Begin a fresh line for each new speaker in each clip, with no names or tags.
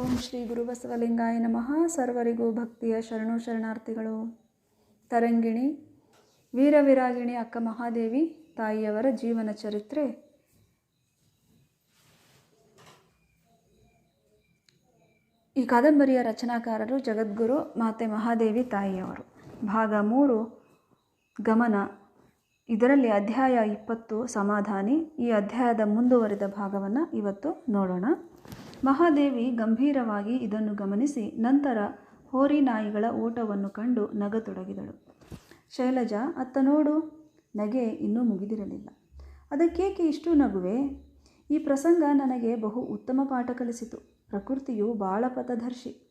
ಓಂ ಶ್ರೀ ಗುರುಬಸವಲಿಂಗಾಯ ನಮಃ. ಸರ್ವರಿಗೂ ಭಕ್ತಿಯ ಶರಣು ಶರಣಾರ್ಥಿಗಳು. ತರಂಗಿಣಿ, ವೀರವಿರಾಗಿಣಿ ಅಕ್ಕ ಮಹಾದೇವಿ ತಾಯಿಯವರ ಜೀವನ ಚರಿತ್ರೆ. ಈ ಕಾದಂಬರಿಯ ರಚನಾಕಾರರು ಜಗದ್ಗುರು ಮಾತೆ ಮಹಾದೇವಿ ತಾಯಿಯವರು. ಭಾಗ ಮೂರು, ಗಮನ. ಇದರಲ್ಲಿ ಅಧ್ಯಾಯ ಇಪ್ಪತ್ತು ಸಮಾಧಾನಿ. ಈ ಅಧ್ಯಾಯದ ಮುಂದುವರಿದ ಭಾಗವನ್ನು ಇವತ್ತು ನೋಡೋಣ. ಮಹಾದೇವಿ ಗಂಭೀರವಾಗಿ ಇದನ್ನು ಗಮನಿಸಿ ನಂತರ ಹೋರಿ ನಾಯಿಗಳ ಓಟವನ್ನು ಕಂಡು ನಗತೊಡಗಿದಳು. ಶೈಲಜಾ, ಅತ್ತ ನೋಡು, ನಗೆ ಇನ್ನೂ ಮುಗಿದಿರಲಿಲ್ಲ. ಅದಕ್ಕೇಕೆ ಇಷ್ಟು ನಗುವೆ? ಈ ಪ್ರಸಂಗ ನನಗೆ ಬಹು ಉತ್ತಮ ಪಾಠ ಕಲಿಸಿತು. ಪ್ರಕೃತಿಯು ಬಾಳ ಪಥದರ್ಶಿ.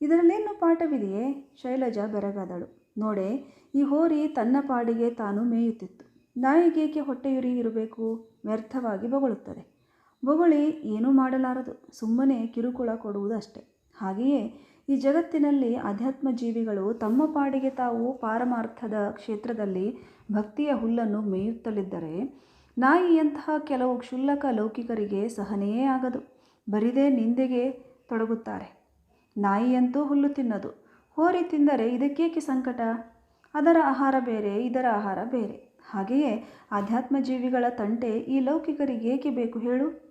ಇದರಲ್ಲೇನು ಪಾಠವಿದೆಯೇ? ಶೈಲಜಾ ಬೆರಗಾದಳು. ನೋಡೆ, ಈ ಹೋರಿ ತನ್ನ ಪಾಡಿಗೆ ತಾನು ಮೇಯುತ್ತಿತ್ತು. ನಾಯಿಗೇಕೆ ಹೊಟ್ಟೆಯುರಿ ಇರಬೇಕು? ವ್ಯರ್ಥವಾಗಿ ಬೊಗಳುತ್ತದೆ. ಬೊಗಳಿ ಏನೂ ಮಾಡಲಾರದು, ಸುಮ್ಮನೆ ಕಿರುಕುಳ ಕೊಡುವುದಷ್ಟೆ. ಹಾಗೆಯೇ ಈ ಜಗತ್ತಿನಲ್ಲಿ ಅಧ್ಯಾತ್ಮ ಜೀವಿಗಳು ತಮ್ಮ ಪಾಡಿಗೆ ತಾವು ಪಾರಮಾರ್ಥದ ಕ್ಷೇತ್ರದಲ್ಲಿ ಭಕ್ತಿಯ ಹುಲ್ಲನ್ನು ಮೇಯುತ್ತಲಿದ್ದರೆ, ನಾಯಿಯಂತಹ ಕೆಲವು ಕ್ಷುಲ್ಲಕ ಲೌಕಿಕರಿಗೆ ಸಹನೆಯೇ ಆಗದು, ಬರಿದೇ ನಿಂದೆಗೆ ತೊಡಗುತ್ತಾರೆ. ನಾಯಿಯಂತೂ ಹುಲ್ಲು ತಿನ್ನದು, ಹೋರಿ ತಿಂದರೆ ಇದಕ್ಕೇಕೆ ಸಂಕಟ? ಅದರ ಆಹಾರ ಬೇರೆ, ಇದರ ಆಹಾರ ಬೇರೆ. ಹಾಗೆಯೇ ಆಧ್ಯಾತ್ಮ ಜೀವಿಗಳ ತಂಟೆ ಈ ಲೌಕಿಕರಿಗೆ ಏಕೆ ಬೇಕು ಹೇಳು?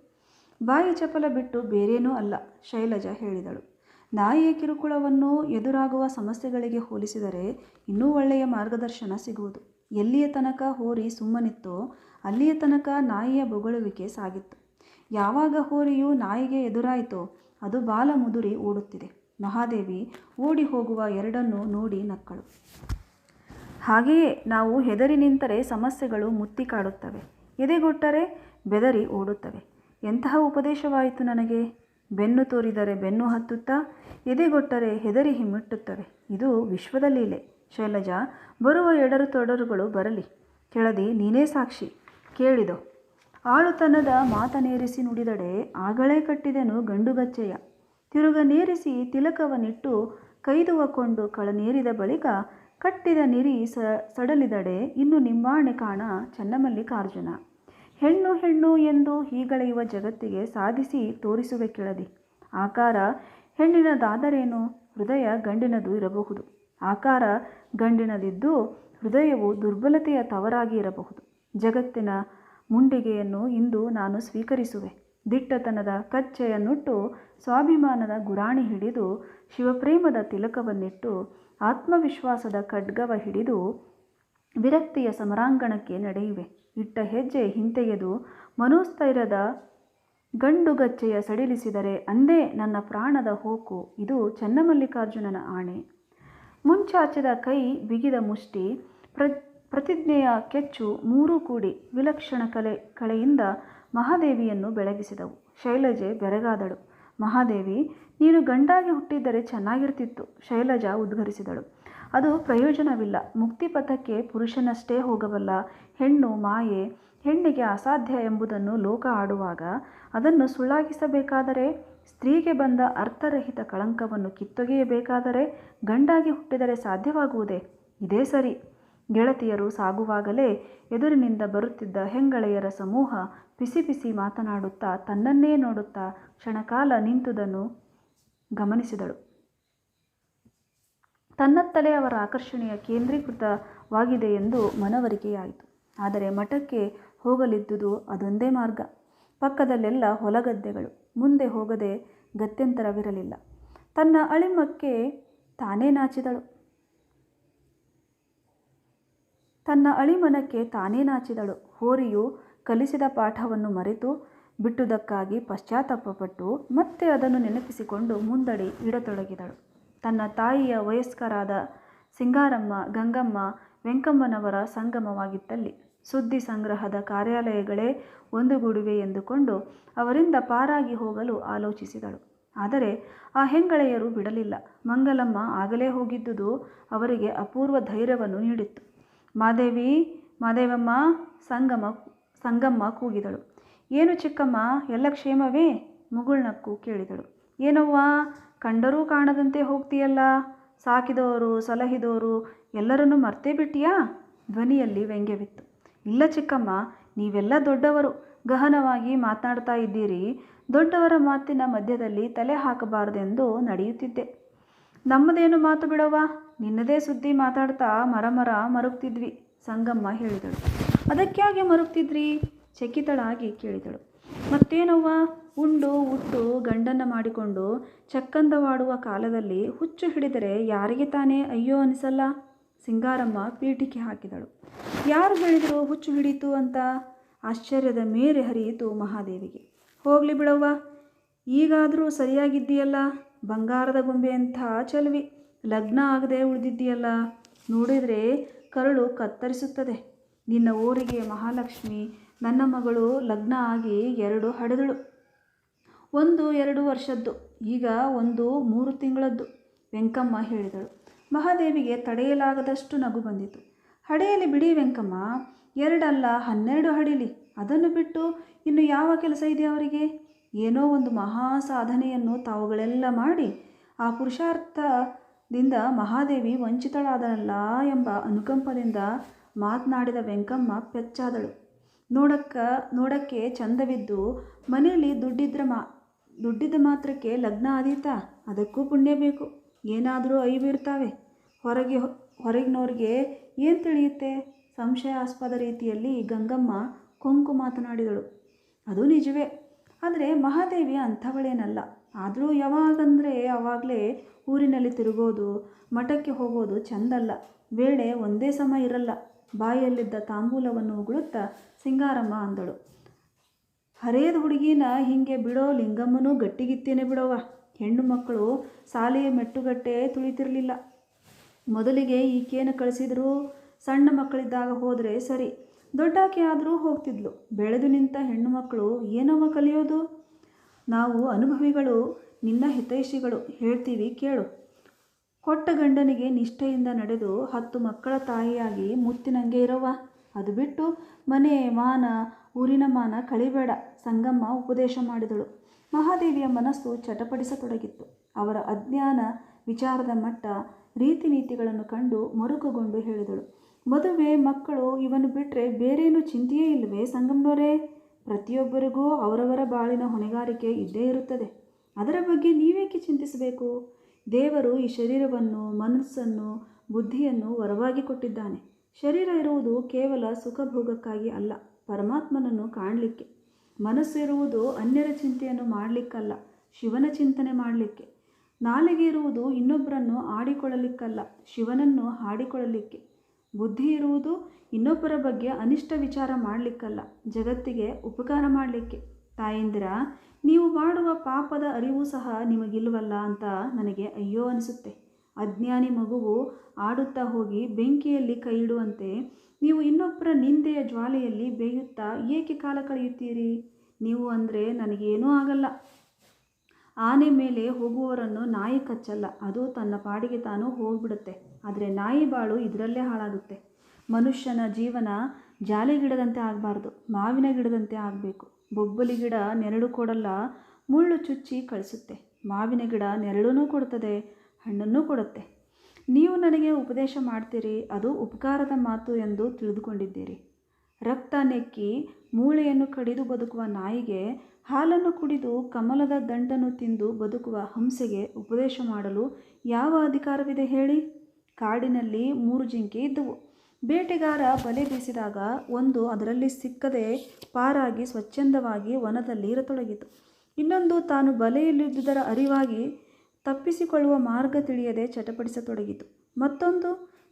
ಬಾಯಿ ಚಪಲ ಬಿಟ್ಟು ಬೇರೇನೂ ಅಲ್ಲ, ಶೈಲಜಾ ಹೇಳಿದಳು. ನಾಯಿಯ ಕಿರುಕುಳವನ್ನು ಎದುರಾಗುವ ಸಮಸ್ಯೆಗಳಿಗೆ ಹೋಲಿಸಿದರೆ ಇನ್ನೂ ಒಳ್ಳೆಯ ಮಾರ್ಗದರ್ಶನ ಸಿಗುವುದು. ಎಲ್ಲಿಯ ತನಕ ಹೋರಿ ಸುಮ್ಮನಿತ್ತೋ, ಅಲ್ಲಿಯ ತನಕ ನಾಯಿಯ ಬೊಗಳುವಿಕೆ ಸಾಗಿತ್ತು. ಯಾವಾಗ ಹೋರಿಯು ನಾಯಿಗೆ ಎದುರಾಯಿತೋ, ಅದು ಬಾಲ ಮುದುರಿ ಓಡುತ್ತಿದೆ. ಮಹಾದೇವಿ ಓಡಿ ಹೋಗುವ ಎರಡನ್ನೂ ನೋಡಿ ನಕ್ಕಳು. ಹಾಗೆಯೇ ನಾವು ಹೆದರಿ ನಿಂತರೆ ಸಮಸ್ಯೆಗಳು ಮುತ್ತಿ ಕಾಡುತ್ತವೆ ಎದೆಗೊಟ್ಟರೆ ಬೆದರಿ ಓಡುತ್ತವೆ. ಎಂತಹ ಉಪದೇಶವಾಯಿತು ನನಗೆ? ಬೆನ್ನು ತೋರಿದರೆ ಬೆನ್ನು ಹತ್ತುತ್ತಾ, ಎದೆಗೊಟ್ಟರೆ ಹೆದರಿ ಹಿಮ್ಮಿಟ್ಟುತ್ತವೆ ಇದು ವಿಶ್ವದ ಲೀಲೆ. ಶೈಲಜಾ, ಬರುವ ಎಡರು ತೊಡರುಗಳು ಬರಲಿ. ಕೆಳದಿ, ನೀನೇ ಸಾಕ್ಷಿ. ಕೇಳಿದೋ? ಆಳುತನದ ಮಾತನೇರಿಸಿ ನುಡಿದಡೆ ಆಗಳೇ ಕಟ್ಟಿದೆನು ಗಂಡುಗಚ್ಚೆಯ ತಿರುಗ ನೇರಿಸಿ ತಿಲಕವನಿಟ್ಟು ಕೈದುವಕೊಂಡು ಕಳನೇರಿದ ಬಳಿಕ, ಕಟ್ಟಿದ ನಿರಿ ಸ, ಸಡಲಿದಡೆ, ಇನ್ನು ನಿಂಬಾಣೆ ಕಾಣ ಚನ್ನಮಲ್ಲಿಕಾರ್ಜುನ. ಹೆಣ್ಣು ಹೆಣ್ಣು ಎಂದು ಹೀಗಳೆಯುವ ಜಗತ್ತಿಗೆ ಸಾಧಿಸಿ ತೋರಿಸುವೆ ಕೆಳದಿ. ಆಕಾರ ಹೆಣ್ಣಿನದಾದರೇನು? ಹೃದಯ ಗಂಡಿನದು ಇರಬಹುದು. ಆಕಾರ ಗಂಡಿನದಿದ್ದು ಹೃದಯವು ದುರ್ಬಲತೆಯ ತವರಾಗಿ ಇರಬಹುದು. ಜಗತ್ತಿನ ಮುಂಡಿಗೆಯನ್ನು ಇಂದು ನಾನು ಸ್ವೀಕರಿಸುವೆ. ದಿಟ್ಟತನದ ಕಚ್ಚೆಯನ್ನುಟ್ಟು ಸ್ವಾಭಿಮಾನದ ಗುರಾಣಿ ಹಿಡಿದು ಶಿವಪ್ರೇಮದ ತಿಲಕವನ್ನಿಟ್ಟು ಆತ್ಮವಿಶ್ವಾಸದ ಖಡ್ಗವ ಹಿಡಿದು ವಿರಕ್ತಿಯ ಸಮರಾಂಗಣಕ್ಕೆ ನಡೆಯುವೆ. ಇಟ್ಟ ಹೆಜ್ಜೆ ಹಿಂತೆಗೆದು ಮನೋಸ್ಥೈರ್ಯದ ಗಂಡುಗಚ್ಚೆಯ ಸಡಿಲಿಸಿದರೆ, ಅಂದೇ ನನ್ನ ಪ್ರಾಣದ ಹೋಕು, ಇದು ಚನ್ನಮಲ್ಲಿಕಾರ್ಜುನನ ಆಣೆ. ಮುಂಚಾಚಿದ ಕೈ ಬಿಗಿದ ಮುಷ್ಟಿ, ಪ್ರ, ಪ್ರತಿಜ್ಞೆಯ ಕೆಚ್ಚು ಮೂರೂ ಕೂಡಿ ವಿಲಕ್ಷಣ ಕಲೆ ಕಳೆಯಿಂದ ಮಹಾದೇವಿಯನ್ನು ಬೆಳಗಿಸಿದವು. ಶೈಲಜೆ ಬೆರಗಾದಳು. ಮಹಾದೇವಿ, ನೀನು ಗಂಡಾಗಿ ಹುಟ್ಟಿದ್ದರೆ ಚೆನ್ನಾಗಿರ್ತಿತ್ತು. ಶೈಲಜಾ ಉದ್ಘರಿಸಿದಳು. ಅದು ಪ್ರಯೋಜನವಿಲ್ಲ. ಮುಕ್ತಿಪಥಕ್ಕೆ ಪುರುಷನಷ್ಟೇ ಹೋಗಬಲ್ಲ ಹೆಣ್ಣು ಮಾಯೆ ಹೆಣ್ಣಿಗೆ ಅಸಾಧ್ಯ ಎಂಬುದನ್ನು ಲೋಕ ಆಡುವಾಗ ಅದನ್ನು ಸುಳ್ಳಾಗಿಸಬೇಕಾದರೆ ಸ್ತ್ರೀಗೆ ಬಂದ ಅರ್ಥರಹಿತ ಕಳಂಕವನ್ನು ಕಿತ್ತೊಗೆಯಬೇಕಾದರೆ ಗಂಡಾಗಿ ಹುಟ್ಟಿದರೆ ಸಾಧ್ಯವಾಗುವುದೇ? ಇದೇ ಸರಿ. ಗೆಳತಿಯರು ಸಾಗುವಾಗಲೇ ಎದುರಿನಿಂದ ಬರುತ್ತಿದ್ದ ಹೆಂಗಳೆಯರ ಸಮೂಹ ಪಿಸಿ ಬಿಸಿ ಮಾತನಾಡುತ್ತಾ ತನ್ನನ್ನೇ ನೋಡುತ್ತಾ ಕ್ಷಣಕಾಲ ನಿಂತುದನ್ನು ಗಮನಿಸಿದಳು. ತನ್ನತ್ತಲೇ ಅವರ ಆಕರ್ಷಣೆಯ ಕೇಂದ್ರೀಕೃತವಾಗಿದೆ ಎಂದು ಮನವರಿಕೆಯಾಯಿತು. ಆದರೆ ಮಠಕ್ಕೆ ಹೋಗಲಿದ್ದುದು ಅದೊಂದೇ ಮಾರ್ಗ. ಪಕ್ಕದಲ್ಲೆಲ್ಲ ಹೊಲಗದ್ದೆಗಳು. ಮುಂದೆ ಹೋಗದೆ ಗತ್ಯಂತರವಿರಲಿಲ್ಲ. ತನ್ನ ಅಳಿಮಕ್ಕೆ ತಾನೇ ನಾಚಿದಳು. ತನ್ನ ಅಳಿಮನಕ್ಕೆ ತಾನೇ ನಾಚಿದಳು. ಹೋರಿಯು ಕಲಿಸಿದ ಪಾಠವನ್ನು ಮರೆತು ಬಿಟ್ಟುದಕ್ಕಾಗಿ ಪಶ್ಚಾತ್ತಾಪಪಟ್ಟು ಮತ್ತೆ ಅದನ್ನು ನೆನಪಿಸಿಕೊಂಡು ಮುಂದಡಿ ಇಡತೊಡಗಿದಳು. ತನ್ನ ತಾಯಿಯ ವಯಸ್ಕರಾದ ಸಿಂಗಾರಮ್ಮ, ಗಂಗಮ್ಮ, ವೆಂಕಮ್ಮನವರ ಸಂಗಮವಾಗಿತ್ತಲ್ಲಿ. ಸುದ್ದಿ ಸಂಗ್ರಹದ ಕಾರ್ಯಾಲಯಗಳೇ ಒಂದುಗೂಡಿವೆ ಎಂದುಕೊಂಡು ಅವರಿಂದ ಪಾರಾಗಿ ಹೋಗಲು ಆಲೋಚಿಸಿದಳು. ಆದರೆ ಆ ಹೆಂಗಳೆಯರು ಬಿಡಲಿಲ್ಲ. ಮಂಗಲಮ್ಮ ಆಗಲೇ ಹೋಗಿದ್ದುದು ಅವರಿಗೆ ಅಪೂರ್ವ ಧೈರ್ಯವನ್ನು ನೀಡಿತ್ತು. ಮಾದೇವಿ, ಮಾದೇವಮ್ಮ, ಸಂಗಮ, ಸಂಗಮ್ಮ ಕೂಗಿದಳು. ಏನು ಚಿಕ್ಕಮ್ಮ, ಎಲ್ಲ ಕ್ಷೇಮವೇ? ಮುಗುಳ್ನಕ್ಕು ಕೇಳಿದಳು. ಏನವ್ವ? ಕಂಡರೂ ಕಾಣದಂತೆ ಹೋಗ್ತೀಯಲ್ಲ? ಸಾಕಿದವರು, ಸಲಹಿದವರು ಎಲ್ಲರನ್ನೂ ಮರ್ತೇ ಬಿಟ್ಟಿಯಾ? ಧ್ವನಿಯಲ್ಲಿ ವ್ಯಂಗ್ಯವಿತ್ತು. ಇಲ್ಲ ಚಿಕ್ಕಮ್ಮ, ನೀವೆಲ್ಲ ದೊಡ್ಡವರು. ಗಹನವಾಗಿ ಮಾತನಾಡ್ತಾ ಇದ್ದೀರಿ. ದೊಡ್ಡವರ ಮಾತಿನ ಮಧ್ಯದಲ್ಲಿ ತಲೆ ಹಾಕಬಾರದೆಂದು ನಡೆಯುತ್ತಿದ್ದೆ. ನಮ್ಮದೇನು ಮಾತು ಬಿಡವ್ವ ನಿನ್ನದೇ ಸುದ್ದಿ ಮಾತಾಡ್ತಾ ಮರಮರ ಮರ ಮರುಗ್ತಿದ್ವಿ, ಸಂಗಮ್ಮ ಹೇಳಿದಳು. ಅದಕ್ಕಾಗೆ ಮರುಗ್ತಿದ್ರಿ? ಚಕಿತಳಾಗಿ ಕೇಳಿದಳು. ಮತ್ತೇನವ್ವ? ಉಂಡು ಉಟ್ಟು ಗಂಡನ್ನ ಮಾಡಿಕೊಂಡು ಚಕ್ಕಂದವಾಡುವ ಕಾಲದಲ್ಲಿ ಹುಚ್ಚು ಹಿಡಿದರೆ ಯಾರಿಗೆ ತಾನೇ ಅಯ್ಯೋ ಅನಿಸಲ್ಲ? ಸಿಂಗಾರಮ್ಮ ಪೀಠಿಕೆ ಹಾಕಿದಳು. ಯಾರು ಹೇಳಿದರು ಹುಚ್ಚು ಹಿಡಿತು ಅಂತ? ಆಶ್ಚರ್ಯದ ಮೇರೆ ಹರಿಯಿತು ಮಹಾದೇವಿಗೆ. ಹೋಗಲಿ ಬಿಡವ್ವ, ಈಗಾದರೂ ಸರಿಯಾಗಿದ್ದೀಯಲ್ಲ? ಬಂಗಾರದ ಗೊಂಬೆ ಅಂತ ಚಲುವಿ. ಲಗ್ನ ಆಗದೆ ಉಳಿದಿದ್ದೀಯಲ್ಲ? ನೋಡಿದರೆ ಕರಳು ಕತ್ತರಿಸುತ್ತದೆ. ನಿನ್ನ ಊರಿಗೆ ಮಹಾಲಕ್ಷ್ಮಿ, ನನ್ನ ಮಗಳು ಲಗ್ನ ಆಗಿ ಎರಡು ಹಡೆದಳು. ಒಂದು, ಎರಡು ವರ್ಷದ್ದು. ಈಗ ಒಂದು, ಮೂರು ತಿಂಗಳದ್ದು, ವೆಂಕಮ್ಮ ಹೇಳಿದಳು. ಮಹಾದೇವಿಗೆ ತಡೆಯಲಾಗದಷ್ಟು ನಗು ಬಂದಿತು. ಹಡೆಯಲಿ ಬಿಡಿ ವೆಂಕಮ್ಮ, ಎರಡಲ್ಲ ಹನ್ನೆರಡು ಹಡಿಲಿ. ಅದನ್ನು ಬಿಟ್ಟು ಇನ್ನು ಯಾವ ಕೆಲಸ ಇದೆ ಅವರಿಗೆ? ಏನೋ ಒಂದು ಮಹಾ ಸಾಧನೆಯನ್ನು ತಾವುಗಳೆಲ್ಲ ಮಾಡಿ, ಆ ಪುರುಷಾರ್ಥದಿಂದ ಮಹಾದೇವಿ ವಂಚಿತಳಾದಳಲ್ಲ ಎಂಬ ಅನುಕಂಪದಿಂದ ಮಾತನಾಡಿದ ವೆಂಕಮ್ಮ ಪೆಚ್ಚಾದಳು. ನೋಡಕ್ಕ, ನೋಡಕ್ಕೆ ಚಂದವಿದ್ದು ಮನೆಯಲ್ಲಿ ದುಡ್ಡಿದ್ರ ಮಾ ದುಡ್ಡಿದ್ದ ಮಾತ್ರಕ್ಕೆ ಲಗ್ನ ಆದೀತಾ, ಅದಕ್ಕೂ ಪುಣ್ಯ ಬೇಕು. ಏನಾದರೂ ಐವಿರ್ತಾವೆ ಹೊರಗೆ ಹೊರಗಿನವ್ರಿಗೆ ಏನು ತಿಳಿಯುತ್ತೆ? ಸಂಶಯಾಸ್ಪದ ರೀತಿಯಲ್ಲಿ ಗಂಗಮ್ಮ ಕೊಂಕು ಮಾತನಾಡಿದಳು. ಅದು ನಿಜವೇ. ಆದರೆ ಮಹಾದೇವಿ ಅಂಥವಳೇನಲ್ಲ. ಆದರೂ ಯಾವಾಗಂದರೆ ಆವಾಗಲೇ ಊರಿನಲ್ಲಿ ತಿರುಗೋದು, ಮಠಕ್ಕೆ ಹೋಗೋದು ಚಂದಲ್ಲ. ವೇಳೆ ಒಂದೇ ಸಮ ಇರಲ್ಲ. ಬಾಯಲ್ಲಿದ್ದ ತಾಂಬೂಲವನ್ನು ಉಗುಳುತ್ತಾ ಸಿಂಗಾರಮ್ಮ ಅಂದಳು. ಹರೇದ ಹುಡುಗಿನ ಹಿಂಗೆ ಬಿಡೋ ಲಿಂಗಮ್ಮನೂ ಗಟ್ಟಿಗಿತ್ತೇನೆ ಬಿಡೋವ. ಹೆಣ್ಣು ಮಕ್ಕಳು ಶಾಲೆಯ ಮೆಟ್ಟುಗಟ್ಟೆ ತುಳಿತಿರಲಿಲ್ಲ. ಮೊದಲಿಗೆ ಈಕೆಯನ್ನು ಕಳಿಸಿದರೂ ಸಣ್ಣ ಮಕ್ಕಳಿದ್ದಾಗ ಹೋದರೆ ಸರಿ, ದೊಡ್ಡಾಕೆ ಆದರೂ ಹೋಗ್ತಿದ್ಲು. ಬೆಳೆದು ನಿಂತ ಹೆಣ್ಣು ಮಕ್ಕಳು ಏನವ ಕಲಿಯೋದು? ನಾವು ಅನುಭವಿಗಳು, ನಿನ್ನ ಹಿತೈಷಿಗಳು, ಹೇಳ್ತೀವಿ ಕೇಳು. ಕೊಟ್ಟ ಗಂಡನಿಗೆ ನಿಷ್ಠೆಯಿಂದ ನಡೆದು ಹತ್ತು ಮಕ್ಕಳ ತಾಯಿಯಾಗಿ ಮುತ್ತಿನಂಗೆ ಇರೋವ. ಅದು ಬಿಟ್ಟು ಮನೆ ಮಾನ ಊರಿನ ಮಾನ ಕಳಿಬೇಡ ಸಂಗಮ್ಮ ಉಪದೇಶ ಮಾಡಿದಳು. ಮಹಾದೇವಿಯ ಮನಸ್ಸು ಚಟಪಡಿಸತೊಡಗಿತ್ತು ಅವರ ಅಜ್ಞಾನ ವಿಚಾರದ ಮಟ್ಟ, ರೀತಿ ನೀತಿಗಳನ್ನು ಕಂಡು ಮರುಕುಗೊಂಡು ಹೇಳಿದಳು. ಮದುವೆ, ಮಕ್ಕಳು ಇವನ್ನು ಬಿಟ್ಟರೆ ಬೇರೇನು ಚಿಂತೆಯೇ ಇಲ್ಲವೇ ಸಂಗಮ್ನವರೇ ಪ್ರತಿಯೊಬ್ಬರಿಗೂ ಅವರವರ ಬಾಳಿನ ಹೊಣೆಗಾರಿಕೆ ಇದ್ದೇ ಇರುತ್ತದೆ. ಅದರ ಬಗ್ಗೆ ನೀವೇಕೆ ಚಿಂತಿಸಬೇಕು? ದೇವರು ಈ ಶರೀರವನ್ನು, ಮನಸ್ಸನ್ನು, ಬುದ್ಧಿಯನ್ನು ವರವಾಗಿ ಕೊಟ್ಟಿದ್ದಾನೆ. ಶರೀರ ಇರುವುದು ಕೇವಲ ಸುಖಭೋಗಕ್ಕಾಗಿ ಅಲ್ಲ. ಪರಮಾತ್ಮನನ್ನು ಕಾಣಲಿಕ್ಕೆ. ಮನಸ್ಸಿರುವುದು ಅನ್ಯರ ಚಿಂತೆಯನ್ನು ಮಾಡಲಿಕ್ಕಲ್ಲ, ಶಿವನ ಚಿಂತನೆ ಮಾಡಲಿಕ್ಕೆ. ನಾಲಿಗೆ ಇರುವುದು ಇನ್ನೊಬ್ಬರನ್ನು ಆಡಿಕೊಳ್ಳಲಿಕ್ಕಲ್ಲ, ಶಿವನನ್ನು ಹಾಡಿಕೊಳ್ಳಲಿಕ್ಕೆ. ಬುದ್ಧಿ ಇರುವುದು ಇನ್ನೊಬ್ಬರ ಬಗ್ಗೆ ಅನಿಷ್ಟ ವಿಚಾರ ಮಾಡಲಿಕ್ಕಲ್ಲ, ಜಗತ್ತಿಗೆ ಉಪಕಾರ ಮಾಡಲಿಕ್ಕೆ. ತಾಯಂದಿರ, ನೀವು ಮಾಡುವ ಪಾಪದ ಅರಿವು ಸಹ ನಿಮಗಿಲ್ವಲ್ಲ ಅಂತ ನನಗೆ ಅಯ್ಯೋ ಅನಿಸುತ್ತೆ. ಅಜ್ಞಾನಿ ಮಗುವು ಆಡುತ್ತಾ ಹೋಗಿ ಬೆಂಕಿಯಲ್ಲಿ ಕೈ ಇಡುವಂತೆ ನೀವು ಇನ್ನೊಬ್ಬರ ನಿಂದೆಯ ಜ್ವಾಲೆಯಲ್ಲಿ ಬೇಯುತ್ತಾ ಏಕೆ ಕಾಲ ಕಳೆಯುತ್ತೀರಿ? ನೀವು ಅಂದರೆ ನನಗೇನೂ ಆಗಲ್ಲ. ಆನೆ ಮೇಲೆ ಹೋಗುವವರನ್ನು ನಾಯಿ ಕಚ್ಚಲ್ಲ. ಅದು ತನ್ನ ಪಾಡಿಗೆ ತಾನು ಹೋಗ್ಬಿಡುತ್ತೆ. ಆದರೆ ನಾಯಿ ಬಾಳು ಇದರಲ್ಲೇ ಹಾಳಾಗುತ್ತೆ. ಮನುಷ್ಯನ ಜೀವನ ಜಾಲಿ ಗಿಡದಂತೆ ಆಗಬಾರ್ದು. ಮಾವಿನ ಗಿಡದಂತೆ ಆಗಬೇಕು. ಬೊಬ್ಬಲಿ ಗಿಡ ನೆರಳು ಕೊಡಲ್ಲ, ಮುಳ್ಳು ಚುಚ್ಚಿ ಕಳಿಸುತ್ತೆ. ಮಾವಿನ ಗಿಡ ನೆರಳೂ ಕೊಡುತ್ತದೆ ಹಣ್ಣನ್ನು ಕೊಡುತ್ತೆ. ನೀವು ನನಗೆ ಉಪದೇಶ ಮಾಡ್ತೀರಿ, ಅದು ಉಪಕಾರದ ಮಾತು ಎಂದು ತಿಳಿದುಕೊಂಡಿದ್ದೀರಿ. ರಕ್ತ ನೆಕ್ಕಿ ಮೂಳೆಯನ್ನು ಕಡಿದು ಬದುಕುವ ನಾಯಿಗೆ ಹಾಲನ್ನು ಕುಡಿದು ಕಮಲದ ದಂಡನ್ನು ತಿಂದು ಬದುಕುವ ಹಂಸೆಗೆ ಉಪದೇಶ ಮಾಡಲು ಯಾವ ಅಧಿಕಾರವಿದೆ ಹೇಳಿ? ಕಾಡಿನಲ್ಲಿ ಮೂರು ಜಿಂಕೆ ಇದ್ದವು. ಬೇಟೆಗಾರ ಬಲೆ ಬೀಸಿದಾಗ ಒಂದು ಅದರಲ್ಲಿ ಸಿಕ್ಕದೆ ಪಾರಾಗಿ ಸ್ವಚ್ಛಂದವಾಗಿ ವನದಲ್ಲಿ ಇರತೊಡಗಿತು. ಇನ್ನೊಂದು ತಾನು ಬಲೆಯಲ್ಲಿದ್ದುದರ ಅರಿವಾಗಿ ತಪ್ಪಿಸಿಕೊಳ್ಳುವ ಮಾರ್ಗ ತಿಳಿಯದೆ ಚಟಪಡಿಸತೊಡಗಿತು. ಮತ್ತೊಂದು,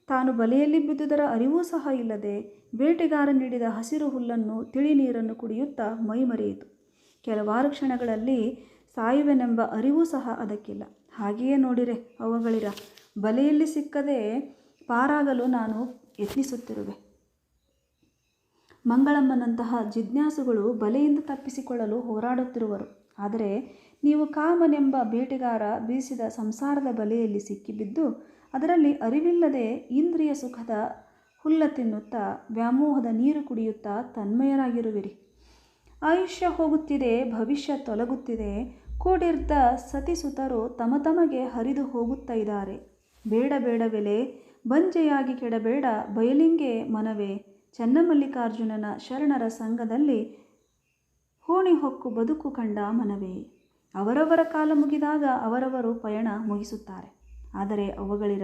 ತಾನು ಬಲೆಯಲ್ಲಿ ಬಿದ್ದುದರ ಅರಿವೂ ಸಹ ಇಲ್ಲದೆ ಬೇಟೆಗಾರ ನೀಡಿದ ಹಸಿರು ಹುಲ್ಲನ್ನು, ತಿಳಿ ನೀರನ್ನು ಕುಡಿಯುತ್ತಾ ಮೈಮರೆಯಿತು ಕೆಲವಾರು ಕ್ಷಣಗಳಲ್ಲಿ ಸಾಯುವೆನೆಂಬ ಅರಿವೂ ಸಹ ಅದಕ್ಕಿಲ್ಲ. ಹಾಗೆಯೇ ನೋಡಿರೆ ಅವುಗಳಿರ ಬಲೆಯಲ್ಲಿ ಸಿಕ್ಕದೆ ಪಾರಾಗಲು ನಾನು ಯತ್ನಿಸುತ್ತಿರುವೆ. ಮಂಗಳಮ್ಮನಂತಹ ಜಿಜ್ಞಾಸುಗಳು ಬಲೆಯಿಂದ ತಪ್ಪಿಸಿಕೊಳ್ಳಲು ಹೋರಾಡುತ್ತಿರುವರು. ಆದರೆ ನೀವು ಕಾಮನೆಂಬ ಬೇಟೆಗಾರ ಬೀಸಿದ ಸಂಸಾರದ ಬಲೆಯಲ್ಲಿ ಸಿಕ್ಕಿಬಿದ್ದು, ಅದರಲ್ಲಿ ಅರಿವಿಲ್ಲದೆ ಇಂದ್ರಿಯ ಸುಖದ ಹುಲ್ಲ ತಿನ್ನುತ್ತಾ ವ್ಯಾಮೋಹದ ನೀರು ಕುಡಿಯುತ್ತಾ ತನ್ಮಯರಾಗಿರುವಿರಿ. ಆಯುಷ್ಯ ಹೋಗುತ್ತಿದೆ, ಭವಿಷ್ಯ ತೊಲಗುತ್ತಿದೆ. ಕೂಡಿರ್ದ ಸತಿಸುತರು ತಮ ತಮಗೆ ಹರಿದು ಹೋಗುತ್ತಾ ಇದ್ದಾರೆ. ಬೇಡ ಬೇಡವೆಲೆ ಬಂಜೆಯಾಗಿ ಕೆಡಬೇಡ, ಬಯಲಿಂಗೆ ಮನವೇ. ಚನ್ನಮಲ್ಲಿಕಾರ್ಜುನನ ಶರಣರ ಸಂಘದಲ್ಲಿ ಹೋಣಿ ಹೊಕ್ಕು ಬದುಕು ಕಂಡ ಮನವೇ. ಅವರವರ ಕಾಲ ಮುಗಿದಾಗ ಅವರವರು ಪಯಣ ಮುಗಿಸುತ್ತಾರೆ. ಆದರೆ ಅವುಗಳಿರ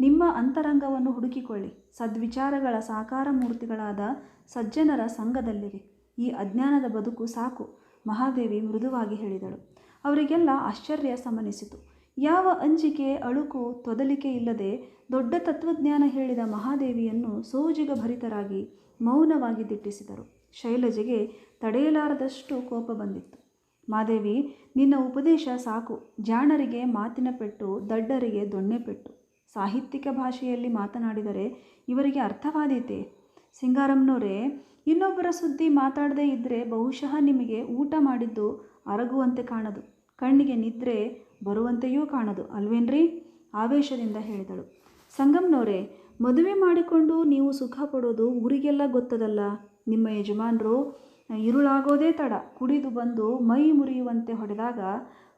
ನಿಮ್ಮ ಅಂತರಂಗವನ್ನು ಹುಡುಕಿಕೊಳ್ಳಿ. ಸದ್ವಿಚಾರಗಳ ಸಾಕಾರ ಮೂರ್ತಿಗಳಾದ ಸಜ್ಜನರ ಸಂಘದಲ್ಲಿರಿ. ಈ ಅಜ್ಞಾನದ ಬದುಕು ಸಾಕು, ಮಹಾದೇವಿ ಮೃದುವಾಗಿ ಹೇಳಿದಳು. ಅವರಿಗೆಲ್ಲ ಆಶ್ಚರ್ಯ ಸಮನಿಸಿತು. ಯಾವ ಅಂಜಿಕೆ, ಅಳುಕು, ತೊದಲಿಕೆ ಇಲ್ಲದೆ ದೊಡ್ಡ ತತ್ವಜ್ಞಾನ ಹೇಳಿದ ಮಹಾದೇವಿಯನ್ನು ಸೋಜಿಗ ಭರಿತರಾಗಿ ಮೌನವಾಗಿ ದಿಟ್ಟಿಸಿದರು. ಶೈಲಜೆಗೆ ತಡೆಯಲಾರದಷ್ಟು ಕೋಪ ಬಂದಿತ್ತು. ಮಾದೇವಿ, ನಿನ್ನ ಉಪದೇಶ ಸಾಕು. ಜಾಣರಿಗೆ ಮಾತಿನ ಪೆಟ್ಟು, ದಡ್ಡರಿಗೆ ದೊಣ್ಣೆ ಪೆಟ್ಟು. ಸಾಹಿತ್ಯಿಕ ಭಾಷೆಯಲ್ಲಿ ಮಾತನಾಡಿದರೆ ಇವರಿಗೆ ಅರ್ಥವಾದೀತೆ. ಸಿಂಗಾರಮ್ನವರೇ ಇನ್ನೊಬ್ಬರ ಸುದ್ದಿ ಮಾತಾಡದೇ ಇದ್ದರೆ ಬಹುಶಃ ನಿಮಗೆ ಊಟ ಮಾಡಿದ್ದು ಅರಗುವಂತೆ ಕಾಣದು. ಕಣ್ಣಿಗೆ ನಿದ್ರೆ ಬರುವಂತೆಯೂ ಕಾಣದು, ಅಲ್ವೇನ್ರಿ? ಆವೇಶದಿಂದ ಹೇಳಿದಳು. ಸಂಗಮ್ನವರೇ ಮದುವೆ ಮಾಡಿಕೊಂಡು ನೀವು ಸುಖ ಪಡೋದು ಊರಿಗೆಲ್ಲ ಗೊತ್ತದಲ್ಲ? ನಿಮ್ಮ ಯಜಮಾನರು ഇരുಳಾಗೋದೇ ತಡ. ಕುಡಿದು ಬಂದು ಮೈ ಮುರಿಯುವಂತೆ ಹೊಡೆದಾಗ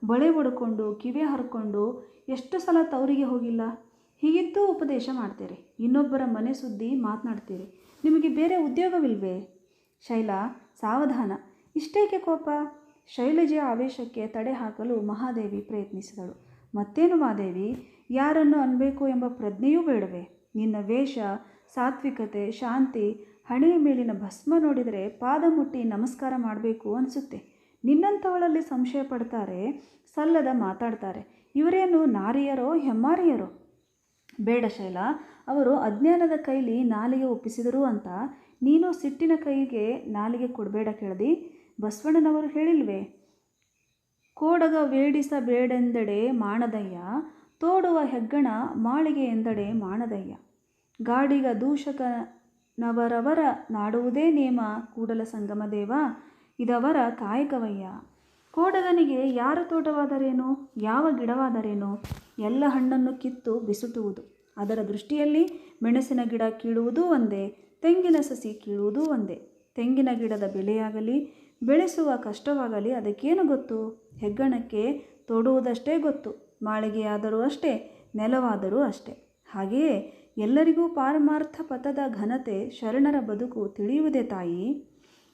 ಬಳೆ ಒಡ್ಕೊಂಡು ಕಿವಿ ಹರ್ಕೊಂಡು ಎಷ್ಟು ಸಲ ತವರಿಗೆ ಹೋಗಿಲ್ಲ? ಹೀಗಿದ್ದೂ ಉಪದೇಶ ಮಾಡ್ತೀರಿ. ಇನ್ನೊಬ್ಬರ ಮನೆ ಸುದ್ದಿ ಮಾತನಾಡ್ತೀರಿ. ನಿಮಗೆ ಬೇರೆ ಉದ್ಯೋಗವಿಲ್ವೇ? ಶೈಲಾ, ಸಾವಧಾನ. ಇಷ್ಟೇಕೆ ಕೋಪ? ಶೈಲಜೆಯ ಆವೇಶಕ್ಕೆ ತಡೆ ಹಾಕಲು ಮಹಾದೇವಿ ಪ್ರಯತ್ನಿಸಿದಳು. ಮತ್ತೇನು ಮಾದೇವಿ ಯಾರನ್ನು ಅನ್ಬೇಕು ಎಂಬ ಪ್ರಜ್ಞೆಯೂ ಬೇಡವೆ? ನಿನ್ನ ವೇಷ, ಸಾತ್ವಿಕತೆ, ಶಾಂತಿ ಹಣೆಯ ಮೇಲಿನ ಭಸ್ಮ ನೋಡಿದರೆ ಪಾದ ಮುಟ್ಟಿ ನಮಸ್ಕಾರ ಮಾಡಬೇಕು ಅನಿಸುತ್ತೆ. ನಿನ್ನಂಥವಳಲ್ಲಿ ಸಂಶಯ ಪಡ್ತಾರೆ, ಸಲ್ಲದ ಮಾತಾಡ್ತಾರೆ. ಇವರೇನು ನಾರಿಯರೋ, ಹೆಮ್ಮಾರಿಯರೋ? ಬೇಡ ಶೈಲ, ಅವರು ಅಜ್ಞಾನದ ಕೈಲಿ ನಾಲಿಗೆ ಒಪ್ಪಿಸಿದರು ಅಂತ. ನೀನು ಸಿಟ್ಟಿನ ಕೈಗೆ ನಾಲಿಗೆ ಕೊಡಬೇಡ ಕೇಳದಿ. ಬಸವಣ್ಣನವರು ಹೇಳಿಲ್ವೇ? ಕೋಡಗ ವೇಡಿಸಬೇಡೆಂದೆಡೆ ಮಾಣದಯ್ಯ, ತೋಡುವ ಹೆಗ್ಗಣ ಮಾಳಿಗೆ ಎಂದಡೆ ಮಾಣದಯ್ಯ. ಗಾಡಿಗ ದೂಷಕನವರವರ ನಾಡುವುದೇ ನೇಮ ಕೂಡಲ ಸಂಗಮ ದೇವ, ಇದವರ ಕಾಯಕವಯ್ಯ. ಕೋಡಗನಿಗೆ ಯಾರ ತೋಟವಾದರೇನು, ಯಾವ ಗಿಡವಾದರೇನು, ಎಲ್ಲ ಹಣ್ಣನ್ನು ಕಿತ್ತು ಬಿಸುಟುವುದು ಅದರ ದೃಷ್ಟಿಯಲ್ಲಿ ಮೆಣಸಿನ ಗಿಡ ಕೀಳುವುದೂ ಒಂದೇ, ತೆಂಗಿನ ಸಸಿ ಕೀಳುವುದೂ ಒಂದೇ. ತೆಂಗಿನ ಗಿಡದ ಬೆಳೆಯಾಗಲಿ, ಬೆಳೆಸುವ ಕಷ್ಟವಾಗಲಿ ಅದಕ್ಕೇನು ಗೊತ್ತು? ಹೆಗ್ಗಣಕ್ಕೆ ತೊಡುವುದಷ್ಟೇ ಗೊತ್ತು, ಮಾಳಿಗೆಯಾದರೂ ಅಷ್ಟೇ, ನೆಲವಾದರೂ ಅಷ್ಟೇ. ಹಾಗೆಯೇ ಎಲ್ಲರಿಗೂ ಪಾರಮಾರ್ಥ ಪಥದ ಘನತೆ ಶರಣರ ಬದುಕು ತಿಳಿಯುವುದೇ ತಾಯಿ.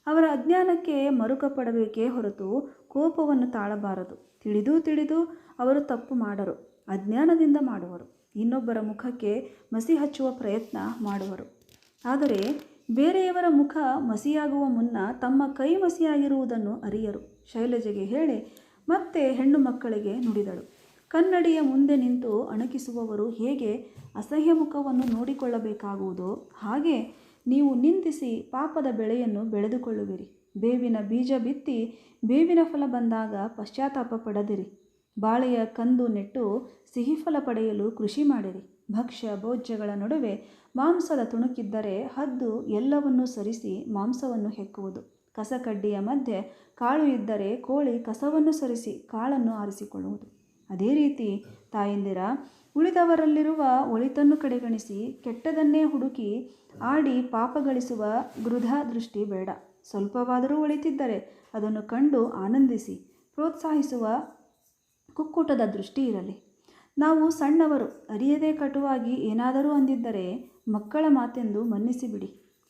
ಅವರ ಅಜ್ಞಾನಕ್ಕೆ ಮರುಕಪಡಬೇಕೇ ಹೊರತು ಕೋಪವನ್ನು ತಾಳಬಾರದು. ತಿಳಿದು ತಿಳಿದು ಅವರು ತಪ್ಪು ಮಾಡರು, ಅಜ್ಞಾನದಿಂದ ಮಾಡುವರು. ಇನ್ನೊಬ್ಬರ ಮುಖಕ್ಕೆ ಮಸಿ ಹಚ್ಚುವ ಪ್ರಯತ್ನ ಮಾಡುವರು. ಆದರೆ ಬೇರೆಯವರ ಮುಖ ಮಸಿಯಾಗುವ ಮುನ್ನ ತಮ್ಮ ಕೈ ಮಸಿಯಾಗಿರುವುದನ್ನು ಅರಿಯರು. ಶೈಲಜೆಗೆ ಹೇಳಿ, ಮತ್ತೆ ಹೆಣ್ಣು ಮಕ್ಕಳಿಗೆ ನುಡಿದಳು. ಕನ್ನಡಿಯ ಮುಂದೆ ನಿಂತು ಅಣಕಿಸುವವರು ಹೇಗೆ ಅಸಹ್ಯ ಮುಖವನ್ನು ನೋಡಿಕೊಳ್ಳಬೇಕಾಗುವುದೋ? ಹಾಗೆ ನೀವು ನಿಂದಿಸಿ ಪಾಪದ ಬೆಳೆಯನ್ನು ಬೆಳೆದುಕೊಳ್ಳುವಿರಿ. ಬೇವಿನ ಬೀಜ ಬಿತ್ತಿ ಬೇವಿನ ಫಲ ಬಂದಾಗ ಪಶ್ಚಾತ್ತಾಪ ಪಡದಿರಿ. ಬಾಳೆಯ ಕಂದು ನೆಟ್ಟು ಸಿಹಿ ಫಲ ಪಡೆಯಲು ಕೃಷಿ ಮಾಡಿರಿ. ಭಕ್ಷ್ಯ, ಭೋಜ್ಯಗಳ ನಡುವೆ ಮಾಂಸದ ತುಣುಕಿದ್ದರೆ ಹದ್ದು ಎಲ್ಲವನ್ನೂ ಸರಿಸಿ ಮಾಂಸವನ್ನು ಹೆಕ್ಕುವುದು. ಕಸಕಡ್ಡಿಯ ಮಧ್ಯೆ ಕಾಳು ಇದ್ದರೆ ಕೋಳಿ ಕಸವನ್ನು ಸರಿಸಿ ಕಾಳನ್ನು ಆರಿಸಿಕೊಳ್ಳುವುದು. ಅದೇ ರೀತಿ ತಾಯಂದಿರ, ಉಳಿದವರಲ್ಲಿರುವ ಒಳಿತನ್ನು ಕಡೆಗಣಿಸಿ ಕೆಟ್ಟದನ್ನೇ ಹುಡುಕಿ ಆಡಿ ಪಾಪ ಗಳಿಸುವ ಗೃಧ ದೃಷ್ಟಿ ಬೇಡ. ಸ್ವಲ್ಪವಾದರೂ ಒಳಿತಿದ್ದರೆ ಅದನ್ನು ಕಂಡು ಆನಂದಿಸಿ ಪ್ರೋತ್ಸಾಹಿಸುವ ಕುಕ್ಕುಟದ ದೃಷ್ಟಿ ಇರಲಿ. ನಾವು ಸಣ್ಣವರು, ಅರಿಯದೇ ಕಟುವಾಗಿ ಏನಾದರೂ ಅಂದಿದ್ದರೆ ಮಕ್ಕಳ ಮಾತೆಂದು ಮನ್ನಿಸಿಬಿಡಿ.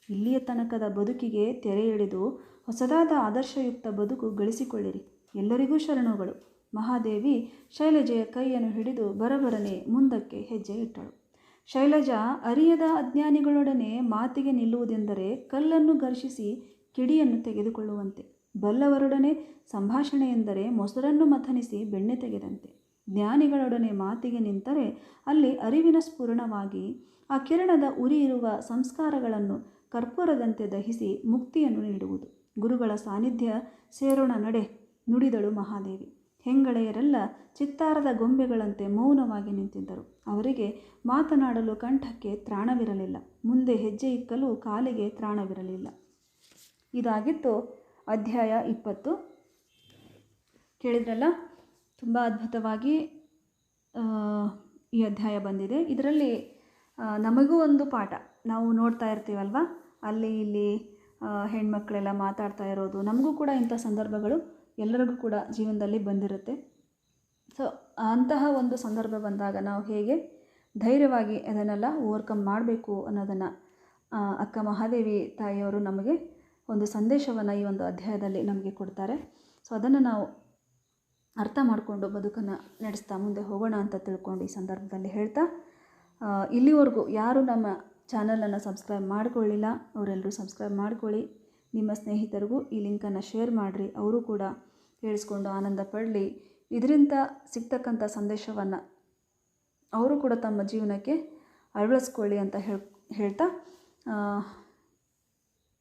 ಇಲ್ಲಿಯ ತನಕದ ಬದುಕಿಗೆ ತೆರೆ ಎಳೆದು ಹೊಸದಾದ ಆದರ್ಶಯುಕ್ತ ಬದುಕು ಗಳಿಸಿಕೊಳ್ಳಿರಿ. ಎಲ್ಲರಿಗೂ ಶರಣುಗಳು. ಮಹಾದೇವಿ ಶೈಲಜೆಯ ಕೈಯನ್ನು ಹಿಡಿದು ಬರಬರನೆ ಮುಂದಕ್ಕೆ ಹೆಜ್ಜೆ ಇಟ್ಟಳು ಶೈಲಜಾ ಅರಿಯದ ಅಜ್ಞಾನಿಗಳೊಡನೆ ಮಾತಿಗೆ ನಿಲ್ಲುವುದೆಂದರೆ ಕಲ್ಲನ್ನು ಘರ್ಷಿಸಿ ಕಿಡಿಯನ್ನು ತೆಗೆದುಕೊಳ್ಳುವಂತೆ, ಬಲ್ಲವರೊಡನೆ ಸಂಭಾಷಣೆ ಎಂದರೆ ಮೊಸರನ್ನು ಮಥನಿಸಿ ಬೆಣ್ಣೆ ತೆಗೆದಂತೆ. ಜ್ಞಾನಿಗಳೊಡನೆ ಮಾತಿಗೆ ನಿಂತರೆ ಅಲ್ಲಿ ಅರಿವಿನ ಸ್ಫುರಣವಾಗಿ ಆ ಕಿರಣದ ಉರಿ ಇರುವ ಸಂಸ್ಕಾರಗಳನ್ನು ಕರ್ಪೂರದಂತೆ ದಹಿಸಿ ಮುಕ್ತಿಯನ್ನು ನೀಡುವುದು. ಗುರುಗಳ ಸಾನ್ನಿಧ್ಯ ಸೇರೋಣ ನಡೆ ನುಡಿದಳು ಮಹಾದೇವಿ. ಹೆಂಗಳೆಯರೆಲ್ಲ ಚಿತ್ತಾರದ ಗೊಂಬೆಗಳಂತೆ ಮೌನವಾಗಿ ನಿಂತಿದ್ದರು. ಅವರಿಗೆ ಮಾತನಾಡಲು ಕಂಠಕ್ಕೆ ತ್ರಾಣವಿರಲಿಲ್ಲ. ಮುಂದೆ ಹೆಜ್ಜೆ ಇಕ್ಕಲು ಕಾಲಿಗೆ ತ್ರಾಣವಿರಲಿಲ್ಲ. ಇದಾಗಿತ್ತು ಅಧ್ಯಾಯ ಇಪ್ಪತ್ತು. ಕೇಳಿದ್ರಲ್ಲ? ತುಂಬ ಅದ್ಭುತವಾಗಿ ಈ ಅಧ್ಯಾಯ ಬಂದಿದೆ. ಇದರಲ್ಲಿ ನಮಗೂ ಒಂದು ಪಾಠ. ನಾವು ನೋಡ್ತಾ ಇರ್ತೀವಲ್ವ? ಅಲ್ಲಿ ಇಲ್ಲಿ ಹೆಣ್ಮಕ್ಳೆಲ್ಲ ಮಾತಾಡ್ತಾ ಇರೋದು. ನಮಗೂ ಕೂಡ ಇಂಥ ಸಂದರ್ಭಗಳು ಎಲ್ಲರಿಗೂ ಕೂಡ ಜೀವನದಲ್ಲಿ ಬಂದಿರುತ್ತೆ. ಸೊ ಅಂತಹ ಒಂದು ಸಂದರ್ಭ ಬಂದಾಗ ನಾವು ಹೇಗೆ ಧೈರ್ಯವಾಗಿ ಅದನ್ನೆಲ್ಲ ಓವರ್ಕಮ್ ಮಾಡಬೇಕು ಅನ್ನೋದನ್ನು ಅಕ್ಕ ಮಹಾದೇವಿ ತಾಯಿಯವರು ನಮಗೆ ಒಂದು ಸಂದೇಶವನ್ನು ಈ ಒಂದು ಅಧ್ಯಾಯದಲ್ಲಿ ನಮಗೆ ಕೊಡ್ತಾರೆ. ಸೊ ಅದನ್ನು ನಾವು ಅರ್ಥ ಮಾಡಿಕೊಂಡು ಬದುಕನ್ನು ನಡೆಸ್ತಾ ಮುಂದೆ ಹೋಗೋಣ ಅಂತ ತಿಳ್ಕೊಂಡು ಈ ಸಂದರ್ಭದಲ್ಲಿ ಹೇಳ್ತಾ ಇಲ್ಲಿವರೆಗೂ ಯಾರು ನಮ್ಮ ಚಾನಲನ್ನು ಸಬ್ಸ್ಕ್ರೈಬ್ ಮಾಡಿಕೊಳ್ಳಿಲ್ಲ ಅವರೆಲ್ಲರೂ ಸಬ್ಸ್ಕ್ರೈಬ್ ಮಾಡ್ಕೊಳ್ಳಿ. ನಿಮ್ಮ ಸ್ನೇಹಿತರಿಗೂ ಈ ಲಿಂಕನ್ನು ಶೇರ್ ಮಾಡಿರಿ, ಅವರು ಕೂಡ ಕೇಳಿಸ್ಕೊಂಡು ಆನಂದ ಪಡಲಿ. ಇದರಿಂದ ಸಿಗ್ತಕ್ಕಂಥ ಸಂದೇಶವನ್ನು ಅವರು ಕೂಡ ತಮ್ಮ ಜೀವನಕ್ಕೆ ಅಳವಡಿಸ್ಕೊಳ್ಳಿ ಅಂತ ಹೇಳ್, ಹೇಳ್ತಾ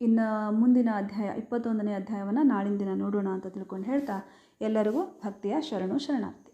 ಇನ್ನು ಮುಂದಿನ ಅಧ್ಯಾಯ, ಇಪ್ಪತ್ತೊಂದನೇ ಅಧ್ಯಾಯವನ್ನು ನಾಳಿನ ದಿನ ನೋಡೋಣ ಅಂತ ತಿಳ್ಕೊಂಡು ಹೇಳ್ತಾ, ಎಲ್ಲರಿಗೂ ಭಕ್ತಿಯ ಶರಣು ಶರಣಾರ್ಥಿ.